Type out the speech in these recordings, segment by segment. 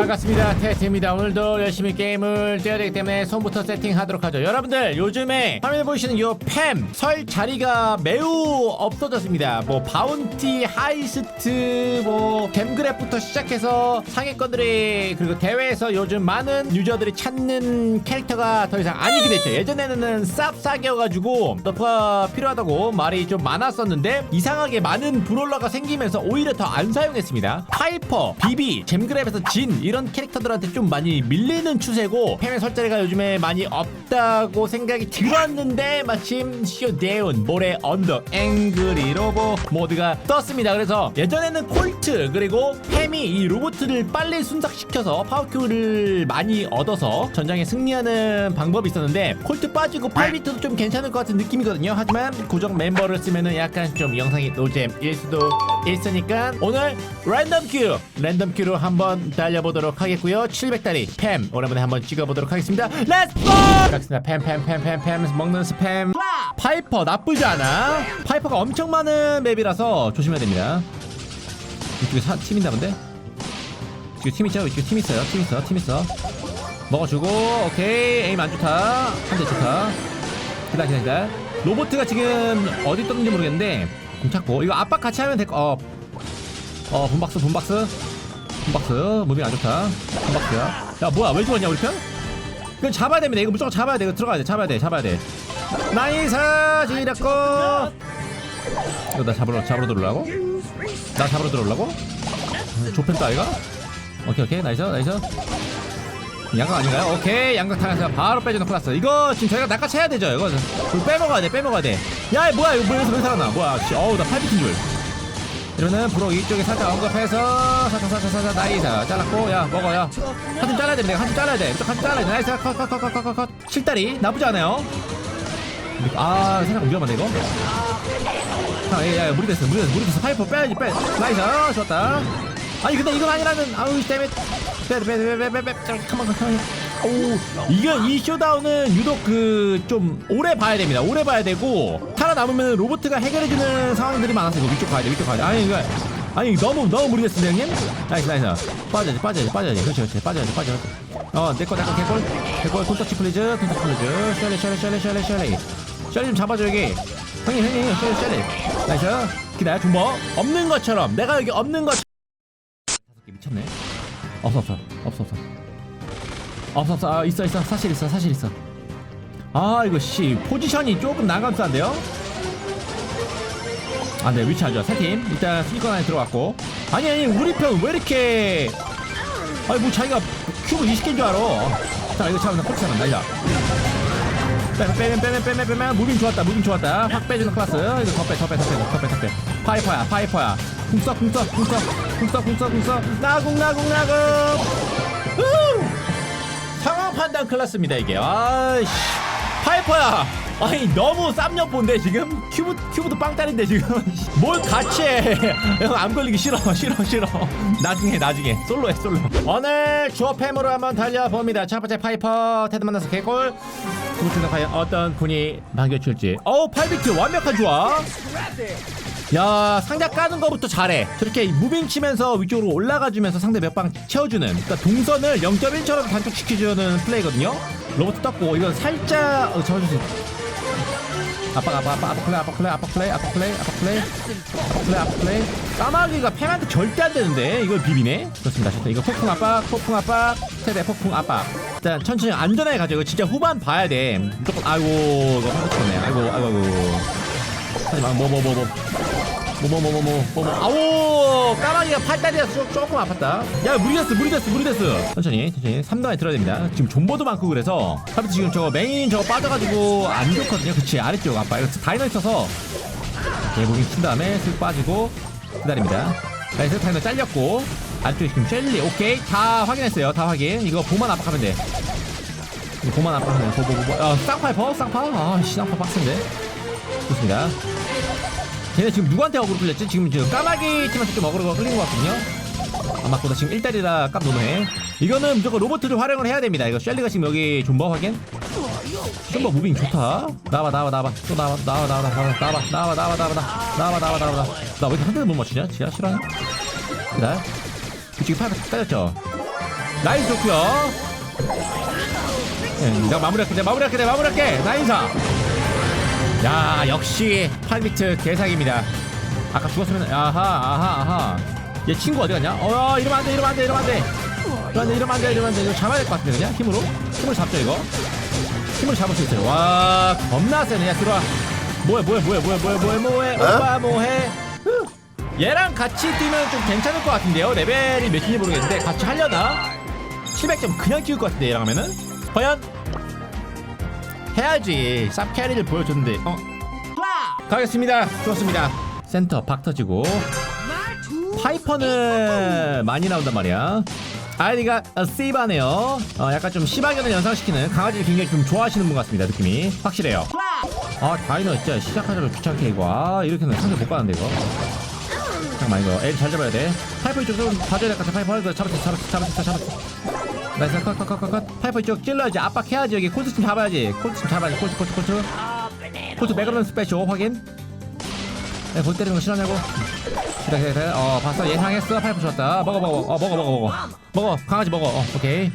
반갑습니다. 테트입니다. 오늘도 열심히 게임을 뛰어야 되기 때문에 손부터 세팅하도록 하죠. 여러분들 요즘에 화면에 보이시는 요팸설 자리가 매우 없어졌습니다. 뭐 바운티 하이스트 뭐 겜그랩부터 시작해서 상위권들이 그리고 대회에서 요즘 많은 유저들이 찾는 캐릭터가 더 이상 아니게 됐죠. 예전에는 쌉싸개여가지고 너프가 필요하다고 말이 좀 많았었는데 이상하게 많은 브롤러가 생기면서 오히려 더 안 사용했습니다. 파이퍼, 비비, 잼그랩에서 진 이런 캐릭터들한테 좀 많이 밀리는 추세고 팸의 설자리가 요즘에 많이 없다고 생각이 들었는데 마침 쇼데운 모래 언덕 앵그리 로보 모드가 떴습니다. 그래서 예전에는 콜트 그리고 팸이 이 로보트를 빨리 순삭시켜서 파워큐를 많이 얻어서 전장에 승리하는 방법이 있었는데 콜트 빠지고 8비트도 좀 괜찮을 것 같은 느낌이거든요. 하지만 고정 멤버를 쓰면은 약간 좀 영상이 노잼일 수도 있으니까 오늘 랜덤 큐 랜덤 큐로 한번 달려보 도록 하겠고요. 700다리 팸. 오랜만에 한번 찍어보도록 하겠습니다. 렛츠고 시작습니다. 팸팸팸팸팸. 먹는 스팸. 파이퍼 나쁘지 않아. 파이퍼가 엄청 많은 맵이라서 조심해야 됩니다. 이쪽에 사, 팀 있나 본데? 이쪽에 팀 있죠? 이쪽에 팀 있어요. 팀 있어. 팀 있어. 먹어주고. 오케이. 에임 안 좋다. 한 대 좋다. 기다 기다 기다 로보트가 지금 어디 떴는지 모르겠는데 공 찾고. 이거 압박 같이 하면 될거 어, 어 분박스 분박스 분박스. 무빙 안 좋다. 분박스야. 야 뭐야? 왜 죽었냐 우리 편? 이거 잡아야 됩니다. 이거 무조건 잡아야 돼. 이거 들어가야 돼. 잡아야 돼. 잡아야 돼. 나이스 지렸고. 이거 나 잡으러 잡으러 들어오려고? 나 잡으러 들어오려고? 조펜 따위가? 오케이 오케이. 나이스 나이스. 양각 아닌가요? 오케이. 양각 타면서 바로 빼줘놓고 났어 이거 지금 저희가 낚아채 해야 되죠 이거. 빼먹어야 돼 빼먹어야 돼야 뭐야? 이거 뭐에서 왜 살아나? 뭐야 씨, 어우 나 팔비킨 줄 이러면은 브로 이쪽에 살짝 언급해서 살짝 살짝 살짝 나이스 잘랐고 야 먹어 야한팀 잘라야 됩니다 한팀 잘라야 돼 한팀 잘라야 돼 나이스 컷컷컷컷컷컷 실다리 나쁘지 않아요 아 생각 위험한데 이거 아, 야, 야, 무리 됐어, 무리 됐어, 무리 됐어. 파이퍼 빼야지, 빼. 나이스, 아, 좋았다. 아니, 근데 이건 아니라면, 아우, 때문에. 빼, 빼, 빼, 빼, 빼, 빼, 빼. 가만, 가만. 오, 이게 이 쇼다운은 유독 그 좀 오래 봐야 됩니다. 오래 봐야 되고 살아남으면 로보트가 해결해주는 상황들이 많아서 이거 위쪽 가야 돼, 위쪽 가야 돼. 아니 이거 아니 너무 너무 무리됐어, 형님. 나이스, 나이스. 빠져야지, 빠져야지, 빠져야지. 그렇지, 그렇지. 빠져야지, 빠져야지. 어, 내거, 내거, 개골, 개골, 손터치 플리즈, 손터치 플리즈. 셜리, 셜리, 셜리, 셜리, 셜리. 셜리 좀 잡아줘 여기. 형님, 형님, 셜리, 셜리. 나이스. 기다려, 중버. 없는 것처럼. 내가 여기 없는 것. 다섯 개 미쳤네. 없어, 없어, 없어, 없어. 없어, 없어. 아, 있어, 있어. 사실 있어, 사실 있어. 아, 이거 씨 포지션이 조금 난감한데요? 아, 네 위치 안 좋아. 세 팀. 일단 수익권 안에 들어갔고. 아니 아니 우리 편 왜 이렇게? 아니 뭐 자기가 큐브 20개인 줄 알아. 자 이거 잡으면 코치 잡으면 날려. 빼면 빼면 빼면 빼면 무빙 좋았다 무빙 좋았다 확 빼주는 클라스 이거 더빼더빼더빼더빼더빼 파이퍼야 파이퍼야 궁써 궁써 궁써 궁써 궁써 궁써 나궁 나궁 나궁 우! 상황 판단 클래스입니다 이게 아이씨 파이퍼야. 아니 너무 쌈녀본데 지금? 큐브 큐브도 빵따인데 지금? 뭘 같이 해안 걸리기 싫어. 싫어 싫어. 나중에 나중에. 솔로 해 솔로. 오늘 조팸으로 한번 달려봅니다. 첫 번째 파이퍼. 테드 만나서 개골 두 번째는 과연 어떤 분이 반겨줄지. 어우 8비트 완벽한 조합. 야 상대 까는 거부터 잘해. 저렇게 무빙 치면서 위쪽으로 올라가주면서 상대 몇 방 채워주는. 그러니까 동선을 0.1초라도 단축시켜주는 플레이거든요 로봇 떴고 이건 살짝 어, 있... 아빠 아빠 아빠 아빠 플레이 아빠 플레이 아빠 플레이 아빠 플레이 아빠 플레이 아빠 플레이 아빠 플레이. 까마귀가 팽한테 절대 안 되는데 이걸 비비네. 그렇습니다. 진짜 이거 폭풍 압박 폭풍 압박 세대 폭풍 압박. 일단 천천히 안전하게 가죠. 이거 진짜 후반 봐야 돼. 무조건 아이고 이거 쳤네. 아이고 아이고 하지마. 뭐뭐뭐뭐 뭐뭐뭐뭐뭐. 아오 까마귀가 팔다리가 조, 조금 아팠다. 야 무리됐어 무리됐어 무리됐어. 천천히 천천히. 3단에 들어야 됩니다. 지금 존버도 많고 그래서 하비트 지금 저거 메인 저거 빠져가지고 안 좋거든요. 그치 아래쪽 아빠 이거 다이너 있어서 무빙 친 다음에 슥 빠지고 기다립니다. 나이스 타이너 잘렸고 아래쪽에 지금 셸리 오케이. 다 확인했어요. 다 확인. 이거 보만 압박하면 돼. 보만 압박하면 돼. 보보보보. 어 쌍파이퍼 쌍파. 아씨 쌍파 빡센데. 좋습니다 쟤네 지금 누구한테 어그로 끌렸지? 지금 지금 까마귀 팀한테 좀 어그로가 끌린 것 같거든요. 아 맞고 나 지금 1달이라 깝 노노해. 이거는 무조건 로봇을 활용을 해야 됩니다. 이거 셸리가 지금 여기 존버 확인. 존버 무빙 좋다. 나와 나와 나와 또 나와 나와 나와 나와 나와 나와 나와 나와 나와 나와 나와 나와 나왜 이렇게 한 대도 못 맞추냐? 지야 싫어하냐? 기다. 지금 팔 딸렸죠? 나이스 좋고요 네, 내가 마무리할게 내가 마무리할게 내가 마무리할게 나이스 야 역시 8비트 개사기입니다. 아까 죽었으면 아하 아하 아하. 얘 친구 어디 갔냐? 어 이러면 안돼 이러면 안돼 이러면 안돼. 이러면 안돼 이러면 안돼 이러면 안돼. 이거 잡아야 될 것 같은데 그냥 힘으로? 힘으로 잡죠 이거? 힘으로 잡을 수 있어요. 와 겁나 세네. 야 들어와. 뭐해 뭐해 뭐해 뭐해 뭐해 뭐해 뭐해? 오빠 뭐해? 흐. 얘랑 같이 뛰면 좀 괜찮을 것 같은데요. 레벨이 몇인지 모르겠는데 같이 하려나? 700점 그냥 키울 것 같은데 얘랑 하면은? 과연 해야지. 쌉 캐리를 보여줬는데. 어? 가겠습니다. 좋습니다. 센터 박 터지고. 파이퍼는 많이 나온단 말이야. 아이디가 씨바네요. 어, 약간 좀 시바견을 연상시키는 강아지를 굉장히 좀 좋아하시는 분 같습니다 느낌이. 확실해요. 아 다이너 진짜 시작하자마자 귀찮게 이거. 아 이렇게는 상대 못 가는데 이거. 잠깐만 이거. 애를 잘 잡아야 돼. 파이퍼 이쪽 좀 봐줘야 될 것 같아. 파이퍼. 이거 잡았어 잡았어 잡았어 잡았어 나이스. 컷컷컷컷 파이퍼 이쪽 찔러야지. 압박해야지. 여기 콜트 좀 잡아야지. 콜트 좀 잡아야지. 콜트 콜트 콜트 콜트 매그넘 스페셜 확인. 네, 볼 때리는 거 싫어하냐고. 기다 기다 기다 어 봤어. 예상했어. 파이프 좋았다. 먹어 먹어. 어 먹어 먹어 먹어. 먹어. 강아지 먹어. 어 오케이.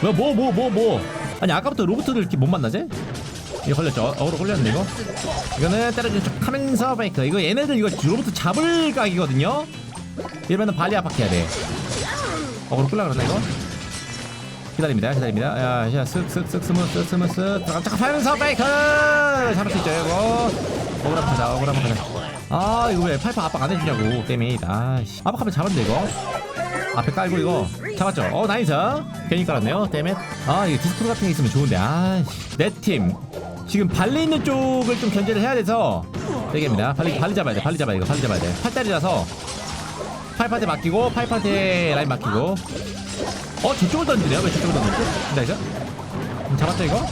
뭐 뭐 뭐 뭐 뭐. 아니 아까부터 로봇을 이렇게 못 만나지? 이거 걸렸죠? 어, 어그로 걸렸는데 이거? 이거는 때려주는 척 하면서 페이크. 이거 얘네들 이거 로봇 잡을 각이거든요? 이러면은 발리 압박해야 돼. 어그로 끌라 그러나 이거 기다립니다 기다립니다. 야야 쓱쓱쓱 스무스 스무스 잠깐 하면서 페이크! 잡을 수 있죠 이거. 억울함 가자 억울함 가자 아 이거 왜 파이프 압박 안 해주냐고 게임이. 아씨. 압박하면 잡았는데 이거. 앞에 깔고 이거 잡았죠? 어 나이스. 괜히 깔았네요 때문에. 아 이거 디스코드 같은 게 있으면 좋은데 아내팀. 지금 발리 있는 쪽을 좀 견제를 해야 돼서 되게입니다. 발리 발리 잡아야 돼 발리 잡아야 돼 이거. 발리 잡아야 돼. 팔다리라서 파이프한테 맡기고 파이프한테 라인 맡기고. 어 저쪽을 던지네요. 왜 저쪽을 던졌지? 나이스 음, 잡았죠 이거?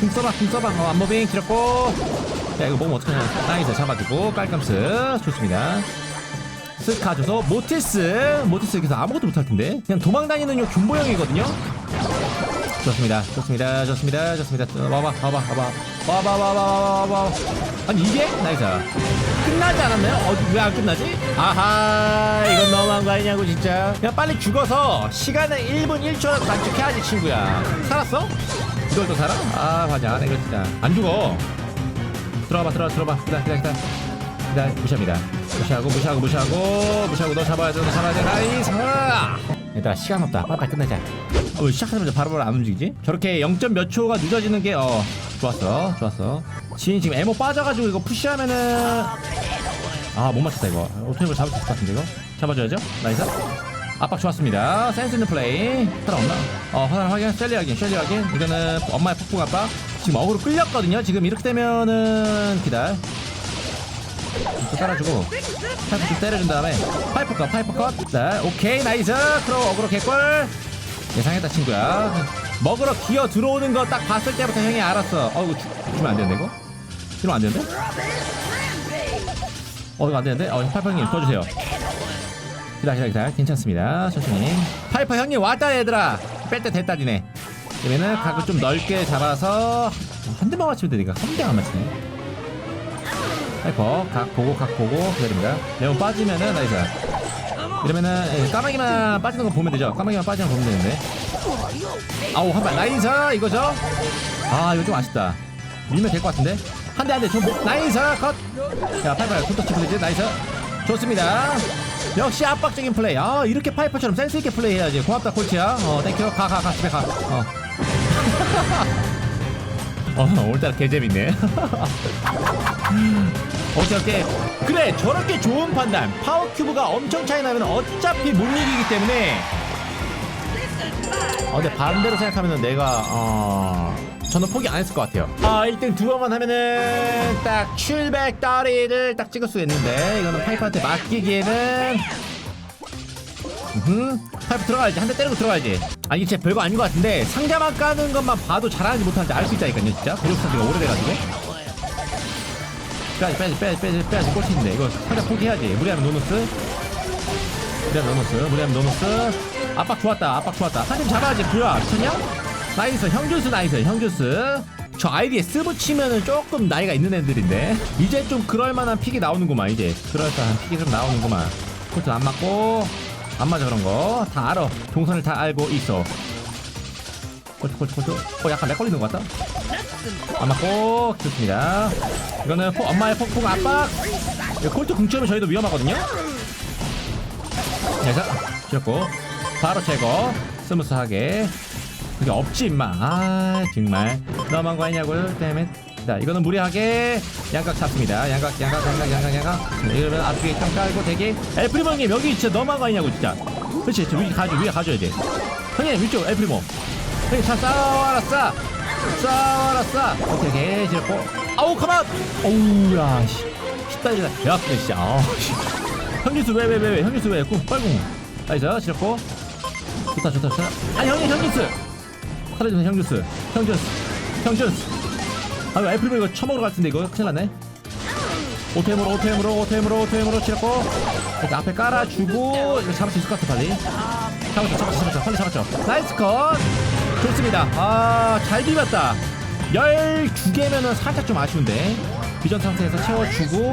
궁 써봐 궁 써봐. 어 안무빙 길었고. 야 이거 먹으면 어떡하냐. 나이스 잡아주고. 깔끔스. 좋습니다. 쓱 가줘서 모티스. 모티스 여기서 아무것도 못할 텐데. 그냥 도망다니는 요 균보형이거든요. 좋습니다. 좋습니다. 좋습니다. 좋습니다. 어, 와봐 와봐. 와봐 와봐 와봐 와봐 와봐. 아니 이게? 나이스 끝나지 않았나요? 어, 왜 안 끝나지? 아하 이건 너무한 거 아니냐고 진짜 그냥 빨리 죽어서 시간을 1분 1초라도 단축해야지 친구야 살았어? 이걸 또 살아? 아 맞아 이거 진짜 안 죽어 들어가봐 들어가 들어봐 기다 기다 기다 기다 무시합니다 무시하고 무시하고 무시하고 무시하고 너 잡아야 돼 너 잡아야 돼 나이스 얘들아 시간 없다 빨리빨리 끝내자 어, 왜 시작하자마자 바로바로 안 움직이지? 저렇게 0. 몇 초가 늦어지는 게 어 좋았어 좋았어 지인 지금 에모 빠져가지고 이거 푸시하면은 아 못 맞췄다 이거. 오토입을 잡을 수 있을 것 같은데 이거? 잡아줘야죠? 나이스. 압박 좋았습니다. 센스 있는 플레이. 하나 없나? 어 하나 확인 셀리 확인 셀리 확인. 이거는 엄마의 폭풍 압박. 지금 어그로 끌렸거든요. 지금 이렇게 되면은 기다려. 또 따라주고. 파이프 좀 때려준 다음에 파이프 컷 파이프 컷. 자, 오케이 나이스. 크로 어그로 개꿀. 예상했다 친구야. 먹으러 기어 들어오는 거 딱 봤을 때부터 형이 알았어. 어 이거 주, 주면 안 되는데 이거? 이러면 안 되는데? 어 이거 안 되는데? 어 파이퍼 형님 도와주세요. 기다 기다 기다 괜찮습니다. 천천히. 파이퍼 형님 왔다 얘들아. 뺄 때 됐다 니네. 그러면은 각을 좀 넓게 잡아서 한 대만 맞추면 되니까 한 대만 맞추네. 파이퍼 각 보고 각 보고 기다립니다. 레온 빠지면은 나이스. 이러면은 예, 까마귀만 빠지는 거 보면 되죠? 까마귀만 빠지는 거 보면 되는데. 아우 한발. 나이스! 이거죠? 아 이거 좀 아쉽다. 밀면 될 것 같은데 한 대 한대. 좀 뭐- 나이스. 컷야 파이퍼 굿터치 플레이 나이스. 좋습니다. 역시 압박적인 플레이. 아 이렇게 파이퍼처럼 센스있게 플레이 해야지. 고맙다 콜치야. 어 땡큐. 가 가 가. 집에 가어. 어, 오늘따라 개재밌네. 오케이 오케이. 그래 저렇게 좋은 판단. 파워 큐브가 엄청 차이 나면 어차피 못 이기기 때문에. 어 근데 반대로 생각하면은 내가 어 저는 포기 안 했을 것 같아요. 아 1등 두 번만 하면은 딱 700다리를 딱 찍을 수 있는데 이거는 파이프한테 맡기기에는 음, 파이프 들어가야지. 한 대 때리고 들어가야지. 아니 이게 진짜 별거 아닌 것 같은데 상자만 까는 것만 봐도 잘하는지 못하는지 알 수 있다니까요 진짜. 고력 상태가 오래돼가지고. 빼야지 빼야지 빼야지 빼야지 빼야지. 꼴찌인데 이거 살짝 포기해야지. 무리하면 노노스. 무리하면 노노스. 무리하면 노노스. 압박 좋았다. 압박 좋았다. 한 팀 잡아야지. 뭐야 미쳤냐? 나이스. 형준수 나이스. 형준수. 저 아이디에 스브 치면은 조금 나이가 있는 애들인데. 이제 좀 그럴만한 픽이 나오는구만 이제. 그럴만한 픽이 좀 나오는구만. 코트 안 맞고 안 맞아 그런 거. 다 알아. 동선을 다 알고 있어. 콜트 콜트 콜트. 어 약간 렉 걸리는 것 같다. 안 맞고 좋습니다. 이거는 포, 엄마의 폭풍 압박. 콜트 궁치면 저희도 위험하거든요. 그래서 지었고. 바로 제거. 스무스하게 그게 없지 임마. 아 정말. 거 아니냐고요? 때문에. 자 이거는 무리하게 양각 잡습니다. 양각 양각 양각 양각 양각. 이러면 앞뒤에 탕 깔고 대기 엘프리모님 여기 진짜 거 아니냐고 진짜. 그렇지 저 위에 가져 위에 가져야 돼. 형님 위쪽 엘프리모. 형님 차 싸워라 싸. 싸워라 싸. 오케이 오케이 지었고. 아우 가만. 어우 야 씨. 십다리다. 야 그래 진짜 씨. 형님수 왜 왜 왜왜? 형님수 왜? 꾸, 빨공 나이스 지렸고. 좋다 좋다 좋다. 아니 형님 형님수 사라지면 형주스. 형주스. 형주스. 아유 애플 이거 처먹으러 갈 텐데 이거? 큰일 났네. 오템으로 오템으로 오템으로 오템으로 치렸고. 이렇게 앞에 깔아주고 이거 잡을 수 있을 것 같아 빨리. 잡았죠 잡았죠 잡았죠. 빨리 잡았죠. 나이스 컷. 좋습니다. 아잘 비볐다. 12개면은 살짝 좀 아쉬운데. 비전 상태에서 채워주고.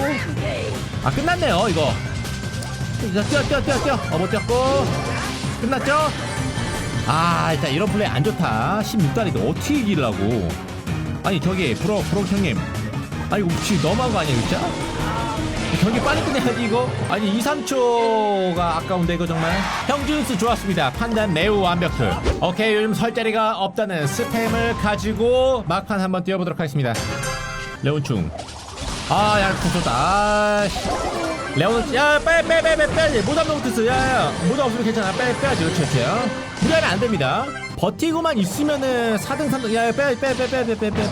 아 끝났네요 이거. 뛰어 뛰어 뛰어 뛰어. 어못 뛰었고. 끝났죠? 아 일단 이런 플레이 안 좋다. 16달이도 어떻게 이기려고? 아니 저기 프로 프로 형님. 아니 혹시 너무한 거 아니야 진짜? 경기 빨리 끝내야지 이거. 아니 2, 3초가 아까운데 이거 정말. 형준수 좋았습니다. 판단 매우 완벽해. 오케이 요즘 설 자리가 없다는 스팸을 가지고 막판 한번 뛰어보도록 하겠습니다. 레온충. 아야 좋다. 아, 씨. 레오는 야 빼 빼 빼 빼 빼야지. 모담노트스 야야 모담 없으면 괜찮아. 빼 빼야지. 그렇지 그렇지. 어? 무리하면 안됩니다. 버티고만 있으면은 4등 3등. 야야 빼야지 빼 빼 빼 빼 빼 빼.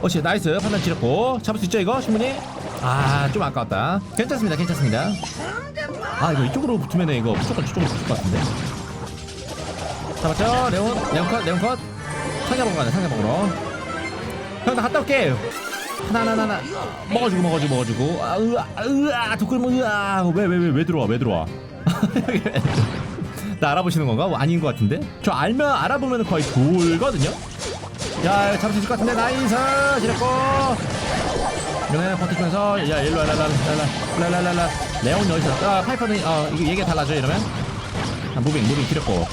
어씨, 나이스. 판단 지렸고. 잡을 수 있죠 이거? 신문이? 아 좀 아까웠다. 괜찮습니다 괜찮습니다. 아 이거 이쪽으로 붙으면은 이거 무조건 저쪽으로 붙을 것 같은데. 잡았죠? 레온 레온 컷 레온 컷. 상대방으로 가자 상대방으로. 형 나 갔다 올게. 하나 하나 하나. 먹어주고 먹어주고 먹어주고. 아 으아 으아 독글모 으아. 왜왜 왜 왜 들어와 왜 들어와? 나 알아보시는 건가? 뭐 아닌 것 같은데? 저 알면 알아보면 거의 돌거든요? 야 잡을 수 있을 것 같은데? 나이스 지렸고. 이번에 버티면서 야 일로 라라라라라라라라. 레온이 어디서. 아 파이퍼는 어 이거 얘기가 달라져 이러면? 아, 무빙 무빙 지렸고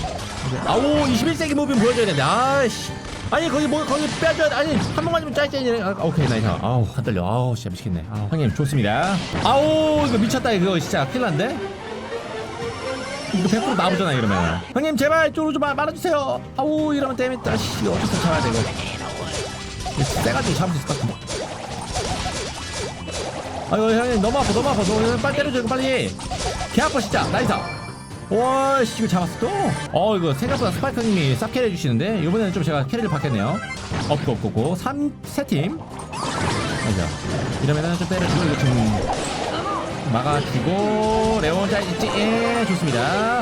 아오 21세기 무빙 보여줘야 되는데. 아씨. 아니 거기 뭐 거기 빼줘야 돼. 아니 한 번만 좀 짧게 아, 오케이 나이스. 아우 안 떨려. 아우 진짜 미치겠네. 아우, 형님 좋습니다. 아우 이거 미쳤다 이거 진짜. 큰일 났는데? 이거 100% 나오잖아 이러면. 형님 제발 이쪽으로 좀 말- 말아주세요. 아우 이러면 때문에 아씨 없이 잡아야 돼 이거. 세가지고 잡을 수 있을 것 같은데 아유 형님 너무 아파 너무 아파. 너 빨리 때려줘 이거 빨리. 개 아파 진짜. 나이스 와씨 이거 잡았어 또? 어 이거 생각보다 스파이크 님이 쌉 캐리 해주시는데 이번에는 좀 제가 캐리를 받겠네요. 없고 없고 없고. 3 세팀. 맞아 이러면은 좀 때려주고 이거 좀 막아주고 레온 잘 있지 예 좋습니다.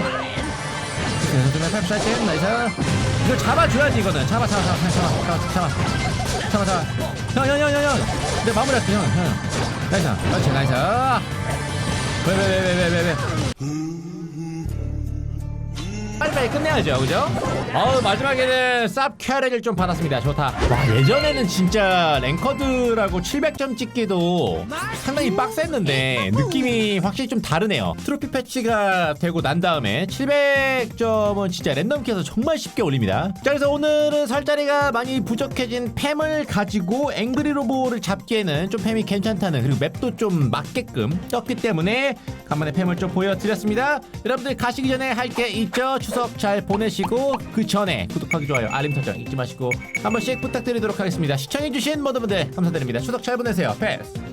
좋습니다 파이프 사이트 나이스. 이거 잡아줘야지 이거는. 잡아 잡아 잡아 잡아 잡아 잡아. 잡아 잡아. 형형형형형. 내 마무리할게 형형. 나이스. 나이스. 왜왜왜왜왜왜 왜 빨리빨리 끝내야죠 그죠? 어 마지막에는 쌉 캐리를 좀 받았습니다. 좋다. 와 예전에는 진짜 랭커드라고 700점 찍기도 상당히 빡셌는데 느낌이 확실히 좀 다르네요. 트로피 패치가 되고 난 다음에 700점은 진짜 랜덤키에서 정말 쉽게 올립니다. 자 그래서 오늘은 설자리가 많이 부족해진 팸을 가지고 앵그리 로보를 잡기에는 좀 팸이 괜찮다는 그리고 맵도 좀 맞게끔 떴기 때문에 간만에 팸을 좀 보여드렸습니다. 여러분들 가시기 전에 할 게 있죠? 추석 잘 보내시고 그 전에 구독하기 좋아요 알림 설정 잊지 마시고 한 번씩 부탁드리도록 하겠습니다. 시청해주신 모든 분들 감사드립니다. 추석 잘 보내세요. 패스